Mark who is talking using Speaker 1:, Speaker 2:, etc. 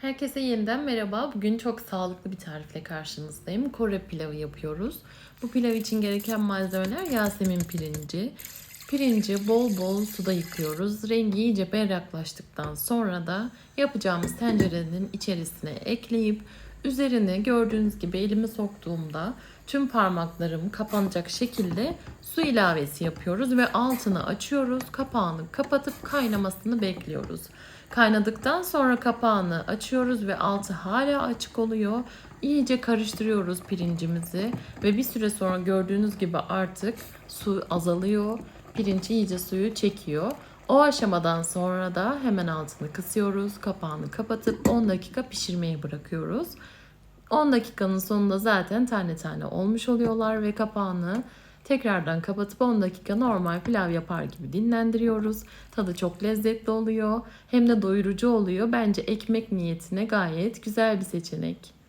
Speaker 1: Herkese yeniden merhaba. Bugün çok sağlıklı bir tarifle karşınızdayım. Kore pilavı yapıyoruz. Bu pilav için gereken malzemeler Yasemin pirinci. Pirinci bol bol suda yıkıyoruz. Rengi iyice berraklaştıktan sonra da yapacağımız tencerenin içerisine ekleyip üzerine gördüğünüz gibi elimi soktuğumda tüm parmaklarım kapanacak şekilde su ilavesi yapıyoruz ve altını açıyoruz. Kapağını kapatıp kaynamasını bekliyoruz. Kaynadıktan sonra kapağını açıyoruz ve altı hala açık oluyor. İyice karıştırıyoruz pirincimizi ve bir süre sonra gördüğünüz gibi artık su azalıyor. Pirinç iyice suyu çekiyor. O aşamadan sonra da hemen altını kısıyoruz. Kapağını kapatıp 10 dakika pişirmeye bırakıyoruz. 10 dakikanın sonunda zaten tane tane olmuş oluyorlar ve kapağını tekrardan kapatıp 10 dakika normal pilav yapar gibi dinlendiriyoruz. Tadı çok lezzetli oluyor. Hem de doyurucu oluyor. Bence ekmek niyetine gayet güzel bir seçenek.